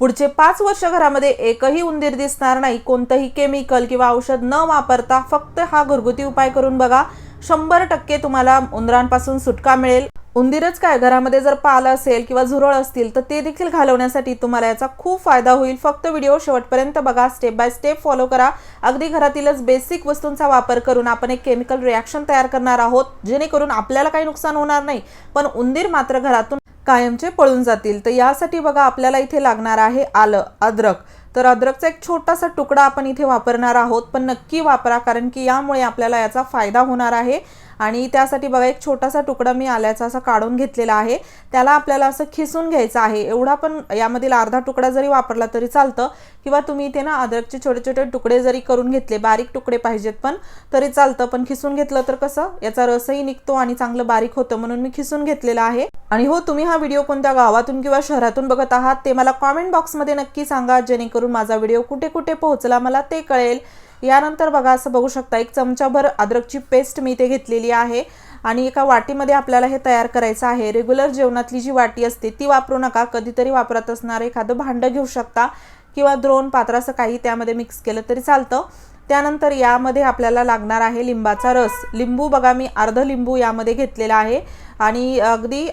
पुढचे पाच वर्ष घरामध्ये एकही उंदीर दिसणार नाही. कोणतंही केमिकल किंवा औषध न वापरता फक्त हा घरगुती उपाय करून बघा. शंभर टक्के तुम्हाला उंदरांपासून सुटका मिळेल. उंदीरच काय? घरामध्ये जर पाल असेल किंवा झुरळ असतील तर ते देखील घालवण्यासाठी तुम्हाला याचा खूप फायदा होईल. फक्त व्हिडिओ शेवटपर्यंत बघा. स्टेप बाय स्टेप फॉलो करा. अगदी घरातीलच बेसिक वस्तूंचा वापर करून आपण एक केमिकल रिॲक्शन तयार करणार आहोत. जेणेकरून आपल्याला काही नुकसान होणार नाही. पण उंदीर मात्र घरातून कायमचे पळून जातील. तर यासाठी बघा आपल्याला इथे लागणार आहे आलं अद्रक. तर अद्रकचा एक छोटासा तुकडा आपण इथे वापरणार आहोत. पण नक्की वापरा कारण की यामुळे आपल्याला याचा फायदा होणार आहे. आणि त्यासाठी बघा एक छोटासा तुकडा मी आल्याचा असा काढून घेतलेला आहे. त्याला आपल्याला असं खिसून घ्यायचं आहे. एवढा पण यामधील अर्धा तुकडा जरी वापरला तरी चालतं. किंवा तुम्ही इथे ना अद्रकचे छोटे छोटे तुकडे जरी करून घेतले बारीक तुकडे पाहिजेत पण तरी चालतं. पण खिसून घेतलं तर कसं याचा रसही निघतो आणि चांगलं बारीक होतं म्हणून मी खिसून घेतलेला आहे. आणि हो तुम्ही हा व्हिडिओ कोणत्या गावातून किंवा शहरातून बघत आहात ते मला कॉमेंट बॉक्समध्ये नक्की सांगा जेणेकरून माझा व्हिडिओ कुठे कुठे पोहोचला मला ते कळेल. यानंतर बघा असं बघू शकता एक चमचाभर अद्रकची पेस्ट मी इथे घेतलेली आहे. आणि एका वाटीमध्ये आपल्याला हे तयार करायचं आहे. रेग्युलर जेवणातली जी वाटी असते ती वापरू नका. कधीतरी वापरत असणारं एखादं भांडं घेऊ शकता किंवा द्रोण पात्र असं काही त्यामध्ये मिक्स केलं तरी चालतं. त्यानंतर यामध्ये आपल्याला लागणार आहे लिंबाचा रस. लिंबू बघा मी अर्ध लिंबू यामध्ये घेतलेला आहे. आणि अगदी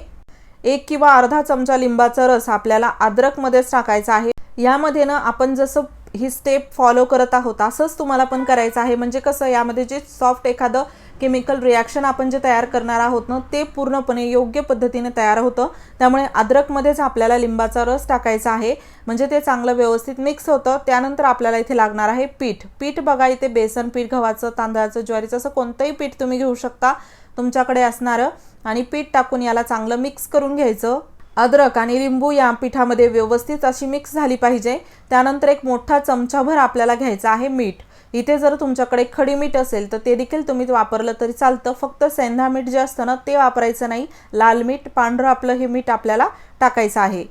एक किंवा अर्धा चमचा लिंबाचा रस आपल्याला अद्रकमध्येच टाकायचा आहे. यामध्ये ना आपण जसं ही स्टेप फॉलो करत आहोत असंच तुम्हाला पण करायचं आहे. म्हणजे कसं यामध्ये जे सॉफ्ट एखादं केमिकल रिॲक्शन आपण जे तयार करणार आहोत ना ते पूर्णपणे योग्य पद्धतीने तयार होतं. त्यामुळे अद्रकमध्येच आपल्याला लिंबाचा रस टाकायचा आहे. म्हणजे ते चांगलं व्यवस्थित मिक्स होतं. त्यानंतर आपल्याला इथे लागणार आहे पीठ. पीठ बघा इथे बेसन पीठ गव्हाचं तांदळाचं ज्वारीचं असं कोणतंही पीठ तुम्ही घेऊ शकता तुमच्याकडे असणारं. आणि पीठ टाकून याला चांगलं मिक्स करून घ्यायचं. अद्रक आणि लिंबू या पिठामध्ये व्यवस्थित अशी मिक्स झाली पाहिजे. त्यानंतर एक मोठा चमचाभर आपल्याला घ्यायचा आहे मीठ. इथे जर तुमच्याकडे खडी मीठ असेल तर ते देखील तुम्ही वापरलं तरी चालतं. फक्त सेंधा मीठ जे असतं ना ते वापरायचं नाही. लाल मीठ पांढरं आपलं हे मीठ आपल्याला टाकायचं आहे.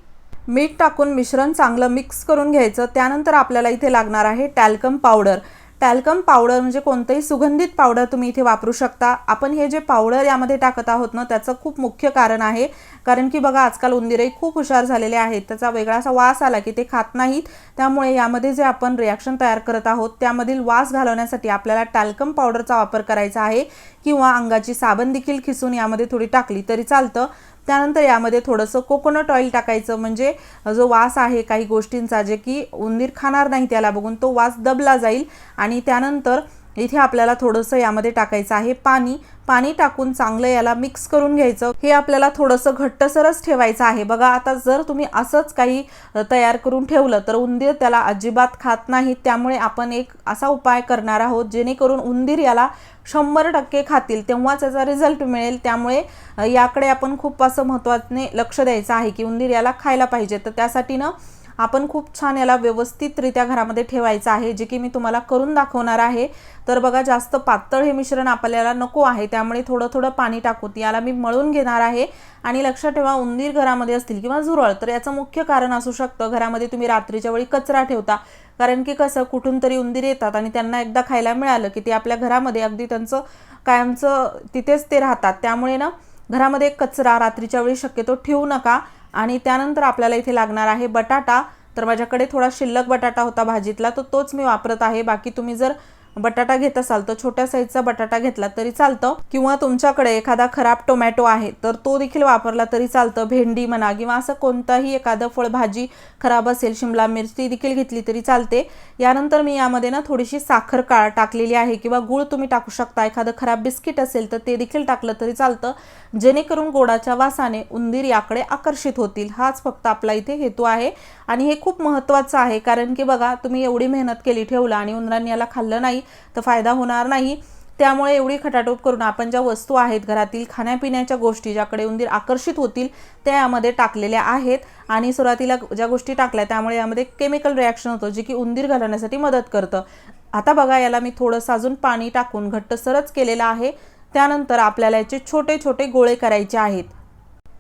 मीठ टाकून मिश्रण चांगलं मिक्स करून घ्यायचं. त्यानंतर आपल्याला इथे लागणार आहे टॅल्कम पावडर टॅल्कम पावडर म्हणजे कोणतंही सुगंधित पावडर तुम्ही इथे वापरू शकता. आपण हे जे पावडर यामध्ये टाकत आहोत ना त्याचं खूप मुख्य कारण आहे. कारण की बघा आजकाल उंदीरही खूप हुशार झालेले आहेत. त्याचा वेगळा असा वास आला की ते खात नाहीत. त्यामुळे यामध्ये जे आपण रिॲक्शन तयार करत आहोत त्यामधील वास घालवण्यासाठी आपल्याला टॅल्कम पावडरचा वापर करायचा आहे. किंवा अंगाची साबण देखील खिसून यामध्ये थोडी टाकली तरी चालतं. त्यानंतर यामध्ये थोडंसं कोकोनट ऑइल टाकायचं म्हणजे जो वास आहे काही गोष्टींचा जे की उंदीर खाणार नाही त्याला बघून तो वास दबला जाईल. आणि त्यानंतर इथे आपल्याला थोडंसं यामध्ये टाकायचं आहे पाणी. पाणी टाकून चांगलं याला मिक्स करून घ्यायचं. हे आपल्याला थोडंसं घट्टसरच ठेवायचं आहे. बघा आता जर तुम्ही असंच काही तयार करून ठेवलं तर उंदीर त्याला अजिबात खात नाहीत. त्यामुळे आपण एक असा उपाय करणार आहोत जेणेकरून उंदीर याला शंभर टक्के खातील तेव्हाच याचा रिझल्ट मिळेल. त्यामुळे याकडे आपण खूप असं महत्त्वाने लक्ष द्यायचं आहे की उंदीर याला खायला पाहिजे. तर त्यासाठी ना आपण खूप छान याला व्यवस्थितरित्या घरामध्ये ठेवायचं आहे. जे की मी तुम्हाला करून दाखवणार आहे. तर बघा जास्त पातळ हे मिश्रण आपल्याला नको आहे. त्यामुळे थोडं थोडं पाणी टाकून याला मी मळून घेणार आहे. आणि लक्षात ठेवा उंदीर घरामध्ये असतील किंवा झुरळ तर याचं मुख्य कारण असू शकतं. घरामध्ये तुम्ही रात्रीच्या वेळी कचरा ठेवता. कारण की कसं कुठून तरी उंदीर येतात आणि त्यांना एकदा खायला मिळालं की ते आपल्या घरामध्ये अगदी त्यांचं कायमचं तिथेच ते राहतात. त्यामुळे ना घरामध्ये कचरा रात्रीच्या वेळी शक्यतो ठेवू नका. आणि त्यानंतर आपल्याला इथे लागणार आहे बटाटा. तर माझ्याकडे थोडा शिल्लक बटाटा होता भाजीतला तर तोच मी वापरत आहे. बाकी तुम्ही जर बटाटा घेत असाल तर छोट्या साईजचा बटाटा घेतला तरी चालतं. किंवा तुमच्याकडे एखादा खराब टोमॅटो आहे तर तो देखील वापरला तरी चालतं. भेंडी म्हणा किंवा असं कोणताही एखादं फळभाजी खराब असेल शिमला मिरची देखील घेतली तरी चालते. यानंतर मी यामध्ये ना थोडीशी साखर काळ टाकलेली आहे किंवा गूळ तुम्ही टाकू शकता. एखादं खराब बिस्किट असेल तर ते देखील टाकलं तरी चालतं. जेणेकरून गोडाच्या वासाने उंदीर याकडे आकर्षित होतील. हाच फक्त आपला इथे हेतू आहे. आणि हे खूप महत्त्वाचं आहे कारण की बघा तुम्ही एवढी मेहनत केली ठेवला आणि उंदरांनी याला खाल्लं नाही तर फायदा होणार नाही. त्यामुळे एवढी खटाटोप करून आपण ज्या वस्तू आहेत घरातील खाण्यापिण्याच्या गोष्टी ज्याकडे उंदीर आकर्षित होतील त्या यामध्ये टाकलेल्या आहेत. आणि सुरुवातीला ज्या गोष्टी टाकल्या त्यामुळे यामध्ये केमिकल रिॲक्शन होतं जे की उंदीर घालवण्यासाठी मदत करतं. आता बघा याला मी थोडंसं अजून पाणी टाकून घट्ट सरच केलेलं आहे. त्यानंतर आपल्याला याचे छोटे छोटे गोळे करायचे आहेत.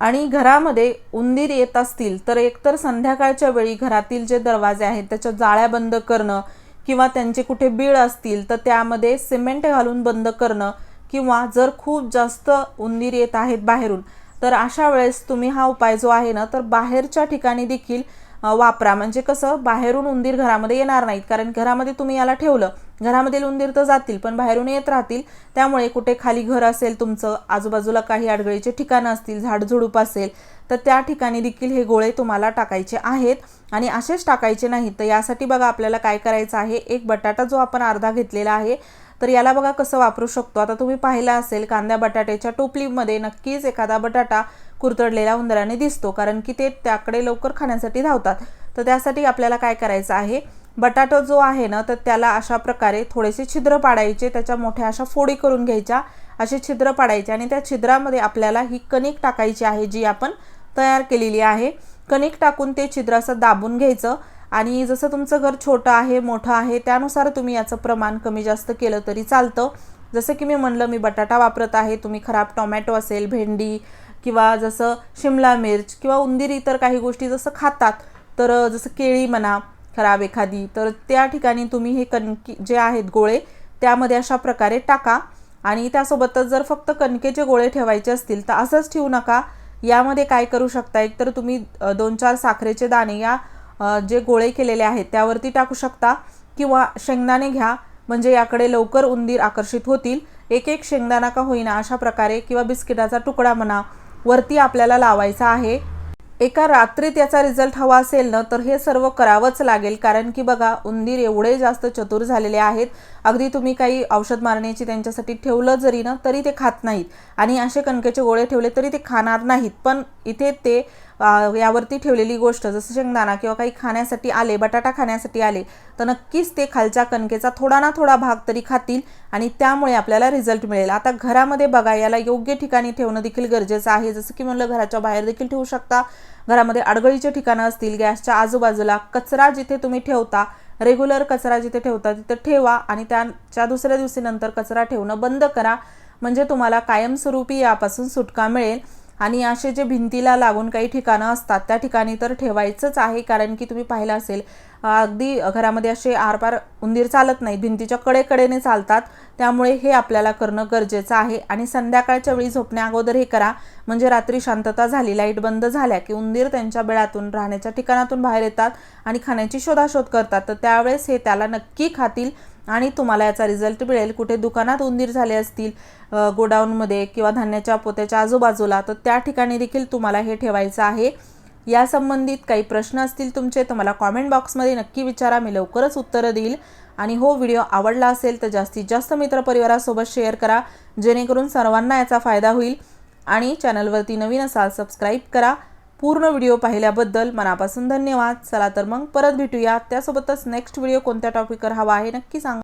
आणि घरामध्ये उंदीर येत असतील तर एकतर संध्याकाळच्या वेळी घरातील जे दरवाजे आहेत त्याच्या जाळ्या बंद करणं किंवा त्यांचे कुठे बीळ असतील तर त्यामध्ये सिमेंट घालून बंद करणं किंवा जर खूप जास्त उंदीर येत आहेत बाहेरून तर अशा वेळेस तुम्ही हा उपाय जो आहे ना तर बाहेरच्या ठिकाणी देखील वापरा. म्हणजे कसं बाहेरून उंदीर घरामध्ये येणार नाहीत. कारण घरामध्ये तुम्ही याला ठेवलं घरामधील उंदीर तर जातील पण बाहेरून येत राहतील. त्यामुळे कुठे खाली घर असेल तुमचं आजूबाजूला काही अडगळीचे ठिकाणं असतील झाडझुडूप असेल तर त्या ठिकाणी देखील हे गोळे तुम्हाला टाकायचे आहेत. आणि असेच टाकायचे नाहीत. तर यासाठी बघा आपल्याला काय करायचं आहे. एक बटाटा जो आपण अर्धा घेतलेला आहे तर याला बघा कसं वापरू शकतो. आता तुम्ही पाहिलं असेल कांद्या बटाट्याच्या टोपलीमध्ये नक्कीच एखादा बटाटा कुरतडलेला उंदराने दिसतो कारण की ते त्याकडे लवकर खाण्यासाठी धावतात. तर त्यासाठी आपल्याला काय करायचं आहे? बटाटा जो आहे ना तर त्याला अशा प्रकारे थोडेसे छिद्र पाडायचे त्याच्या मोठ्या अशा फोडी करून घ्यायच्या. असे छिद्र पाडायचे आणि त्या छिद्रामध्ये आपल्याला ही कणिक टाकायची आहे जी आपण तयार केलेली आहे. कणिक टाकून ते छिद्र असं दाबून घ्यायचं. आणि जसं तुमचं घर छोटं आहे मोठं आहे त्यानुसार तुम्ही याचं प्रमाण कमी जास्त केलं तरी चालतं. जसं की मी म्हणलं मी बटाटा वापरत आहे तुम्ही खराब टोमॅटो असेल भेंडी किंवा जसं शिमला मिर्च किंवा उंदीर इतर काही गोष्टी जसं खातात तर जसं केळी म्हणा खराब एखादी तर त्या ठिकाणी तुम्ही हे कणकी जे आहेत गोळे त्यामध्ये अशा प्रकारे टाका. आणि त्यासोबतच जर फक्त कणकेचे गोळे ठेवायचे असतील तर असंच ठेवू नका. यामध्ये काय करू शकता? एक तर तुम्ही दोन चार साखरेचे दाणे या जे गोळे केलेले आहेत त्यावरती टाकू शकता किंवा शेंगदाणे घ्या. म्हणजे याकडे लवकर उंदीर आकर्षित होतील. एक एक शेंगदाणा का होईना अशा प्रकारे किंवा बिस्किटाचा तुकडा म्हणा वरती आपल्याला लावायचा आहे. एका रात्रीत याचा रिझल्ट हवा असेल ना तर हे सर्व करावंच लागेल. कारण की बघा उंदीर एवढे जास्त चतुर झालेले आहेत. अगदी तुम्ही काही औषध मारण्याची त्यांच्यासाठी ठेवलं जरी ना तरी ते खात नाहीत. आणि असे कणकेचे गोळे ठेवले तरी ते खाणार नाहीत. पण इथे ते यावरती ठेवलेली गोष्ट जसं शेंगदाणा किंवा काही खाण्यासाठी आले बटाटा खाण्यासाठी आले तर नक्कीच ते खालच्या कणकेचा थोडा ना थोडा भाग तरी खातील आणि त्यामुळे आपल्याला रिझल्ट मिळेल. आता घरामध्ये बघा याला योग्य ठिकाणी ठेवणं देखील गरजेचं आहे. जसं की म्हणलं घराच्या बाहेर देखील ठेवू शकता. घरामध्ये अडगळीचे ठिकाणं असतील गॅसच्या आजूबाजूला कचरा जिथे तुम्ही ठेवता रेग्युलर कचरा जिथे ठेवता तिथे ठेवा आणि त्याच्या दुसऱ्या दिवशी नंतर कचरा ठेवणं बंद करा. म्हणजे तुम्हाला कायमस्वरूपी यापासून सुटका मिळेल. आणि असे जे भिंतीला लागून काही ठिकाणं असतात त्या ठिकाणी तर ठेवायचंच आहे कारण की तुम्ही पाहिलं असेल अगदी घरामध्ये असे आरपार उंदीर चालत नाही भिंतीच्या कडेकडेने चालतात. त्यामुळे हे आपल्याला करणं गरजेचं आहे. आणि संध्याकाळच्या वेळी झोपण्या अगोदर हे करा म्हणजे रात्री शांतता झाली लाइट बंद झाल्या की उंदीर त्यांच्या बेळातून राहण्याच्या ठिकाणातून बाहेर येतात आणि खाण्याची शोधाशोध करतात. तर त्यावेळेस हे त्याला नक्की खातील. आणि तुम्हाला याचा रिझल्ट मिळेल. कुठे दुकानात उंदीर झाले असतील गोडाऊनमध्ये किंवा धान्याच्या पोत्याच्या आजूबाजूला तर त्या ठिकाणी देखील तुम्हाला हे ठेवायचं आहे. या संबंधित काही प्रश्न असतील तुमचे तर मला कॉमेंट बॉक्समध्ये नक्की विचारा. मी लवकरच उत्तरं देईल. आणि हो व्हिडिओ आवडला असेल तर जास्तीत जास्त मित्रपरिवारासोबत शेअर करा. जेणेकरून सर्वांना याचा फायदा होईल. आणि चॅनलवरती नवीन असाल सबस्क्राईब करा. पूर्ण व्हिडिओ पाहिल्याबद्दल मनापासून धन्यवाद. चला तर मग परत भेटूया. त्यासोबतच नेक्स्ट व्हिडिओ कोणत्या टॉपिकवर हवा आहे नक्की सांगा.